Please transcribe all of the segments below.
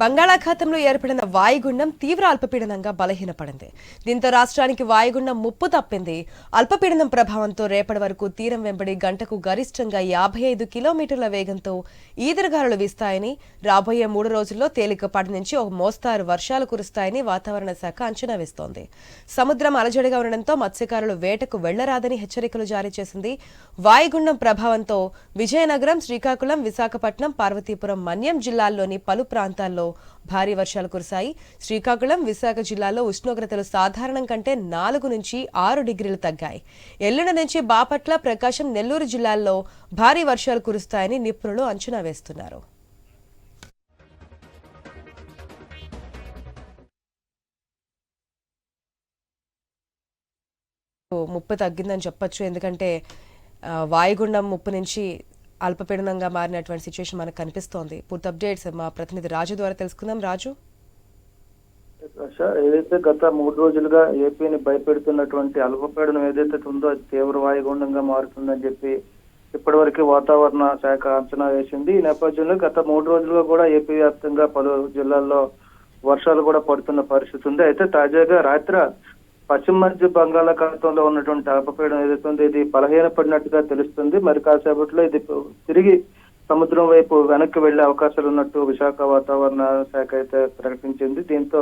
బంగాళాఖాతంలో ఏర్పడిన వాయుగుండం తీవ్ర అల్పపీడనంగా బలహీనపడింది. దీంతో రాష్ట్రానికి వాయుగుండం ముప్పు తప్పింది. అల్పపీడనం ప్రభావంతో రేపటి వరకు తీరం వెంబడి గంటకు గరిష్టంగా యాభై ఐదు కిలోమీటర్ల వేగంతో ఈదురుగాలులు వీస్తాయని రాబోయే మూడు రోజుల్లో తేలికపాటి నుంచి ఒక మోస్తారు వర్షాలు కురుస్తాయని వాతావరణ శాఖ అంచనా వేస్తోంది. సముద్రం అలజడిగా ఉండడంతో మత్స్యకారులు వేటకు వెళ్ళరాదని హెచ్చరికలు జారీ చేసింది. వాయుగుండం ప్రభావంతో విజయనగరం శ్రీకాకుళం విశాఖపట్నం పార్వతీపురం మన్యం జిల్లాల్లోని పలు ప్రాంతాల్లో భారీ వర్షాలు కురిశాయి. శ్రీకాకుళం విశాఖ జిల్లాలో ఉష్ణోగ్రతలు సాధారణం కంటే నాలుగు నుంచి ఆరు డిగ్రీలు తగ్గాయి. ఎల్లుండి నుంచి బాపట్ల ప్రకాశం నెల్లూరు జిల్లాల్లో భారీ వర్షాలు కురుస్తాయని నిపుణులు అంచనా వేస్తున్నారు. ముప్పు తగ్గిందని చెప్పొచ్చు. ఎందుకంటే వాయుగుండం ముప్పు నుంచి అల్పపీడనంగా మారినటువంటి సిచ్యువేషన్ మనకు కనిపిస్తోంది. పూర్తి అప్డేట్స్ మా ప్రతినిధి రాజు ద్వారా తెలుసుకుందాం. రాజు? ఏదైతే గత మూడు రోజులుగా ఏపీని భయపెడుతున్నటువంటి అల్పపీడనం ఏదైతే ఉందో అది తీవ్ర వాయుగుండంగా మారుతుందని చెప్పి ఇప్పటివరకు వాతావరణ శాఖ అంచనా వేసింది. ఈ నేపథ్యంలో గత మూడు రోజులుగా కూడా ఏపీ వ్యాప్తంగా పలు జిల్లాల్లో వర్షాలు కూడా పడుతున్న పరిస్థితి ఉంది. అయితే తాజాగా రాత్రి పశ్చిమ మధ్య బంగాళాఖాతంలో ఉన్నటువంటి అల్పపీడనం ఏదైతుంది ఉందో ఇది బలహీనపడినట్టుగా తెలుస్తుంది. మరి కాసేపట్లో ఇది తిరిగి సముద్రం వైపు వెనక్కి వెళ్ళే అవకాశాలు ఉన్నట్టు విశాఖ వాతావరణ శాఖ అయితే ప్రకటించింది. దీంతో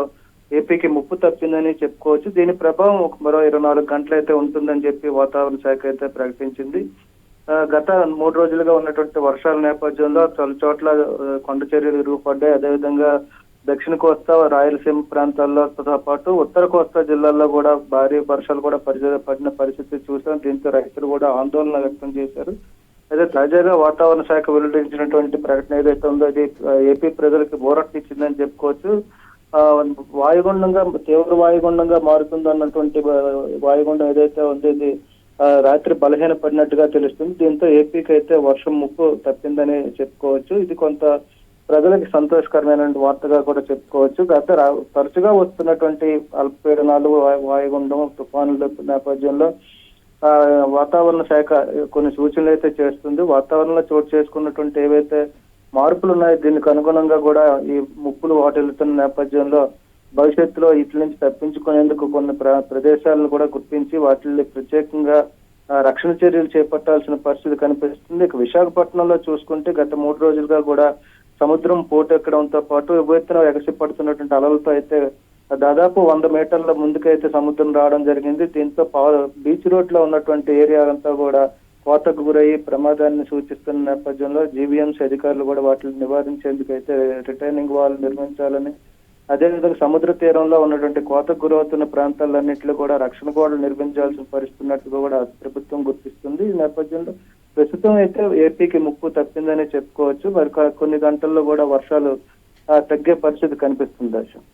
ఏపీకి ముప్పు తప్పిందని చెప్పుకోవచ్చు. దీని ప్రభావం ఒక మరో ఇరవై నాలుగు గంటలు అయితే ఉంటుందని చెప్పి వాతావరణ శాఖ అయితే ప్రకటించింది. ఆ, గత మూడు రోజులుగా ఉన్నటువంటి వర్షాల నేపథ్యంలో చాలా చోట్ల కొండ చర్యలు విరుగుపడ్డాయి అదేవిధంగా దక్షిణ కోస్తా రాయలసీమ ప్రాంతాల్లో పాటు ఉత్తర కోస్తా జిల్లాల్లో కూడా భారీ వర్షాలు కూడా పరి- పడిన పరిస్థితి చూసాం దీంతో రైతులు కూడా ఆందోళన వ్యక్తం చేశారు. అయితే తాజాగా వాతావరణ శాఖ వెల్లడించినటువంటి ప్రకటన ఏదైతే ఉందో అది ఏపీ ప్రజలకు బోరట్టిచ్చిందని చెప్పుకోవచ్చు. ఆ, వాయుగుండంగా తీవ్ర వాయుగుండంగా మారుతుంది అన్నటువంటి వాయుగుండం ఏదైతే ఉందో ఇది రాత్రి బలహీన పడినట్టుగా తెలుస్తుంది. దీంతో ఏపీకి అయితే వర్షం ముప్పు తప్పిందని చెప్పుకోవచ్చు. ఇది కొంత ప్రజలకి సంతోషకరమైన వార్తగా కూడా చెప్పుకోవచ్చు. గత తరచుగా వస్తున్నటువంటి అల్పపీడనాలు వాయుగుండం తుఫానుల నేపథ్యంలో ఆ, వాతావరణ శాఖ కొన్ని సూచనలు అయితే చేస్తుంది. వాతావరణంలో చోటు చేసుకున్నటువంటి ఏవైతే మార్పులు ఉన్నాయో దీనికి అనుగుణంగా కూడా ఈ ముప్పులు వాటిల్లుతున్న నేపథ్యంలో భవిష్యత్తులో వీటి నుంచి తప్పించుకునేందుకు కొన్ని ప్ర- ప్రదేశాలను కూడా గుర్తించి వాటిని ప్రత్యేకంగా రక్షణ చర్యలు చేపట్టాల్సిన పరిస్థితి కనిపిస్తుంది. ఇక విశాఖపట్నంలో చూసుకుంటే గత మూడు రోజులుగా కూడా సముద్రం పోటెక్కడంతో పాటు ఎగువెత్తున ఎగసి పడుతున్నటువంటి అలలతో అయితే దాదాపు వంద మీటర్ల ముందుకైతే సముద్రం రావడం జరిగింది. దీంతో పా- బీచ్ రోడ్లో ఉన్నటువంటి ఏరియా అంతా కూడా కోతకు గురయ్యి ప్రమాదాన్ని సూచిస్తున్న నేపథ్యంలో జీవీఎంసీ అధికారులు కూడా వాటిని నివారించేందుకు అయితే రిటైనింగ్ వాల్ నిర్మించాలని అదేవిధంగా సముద్ర తీరంలో ఉన్నటువంటి కోతకు గురవుతున్న ప్రాంతాలన్నింటిలో కూడా రక్షణ గోడలు నిర్మించాల్సిన పరిస్థితి కూడా ప్రభుత్వం గుర్తిస్తుంది. ఈ నేపథ్యంలో ప్రస్తుతం అయితే ఏపీకి ముప్పు తప్పిందనే చెప్పుకోవచ్చు. మరి కొన్ని గంటల్లో కూడా వర్షాలు ఆ, తగ్గే పరిస్థితి కనిపిస్తుంది దర్శనం.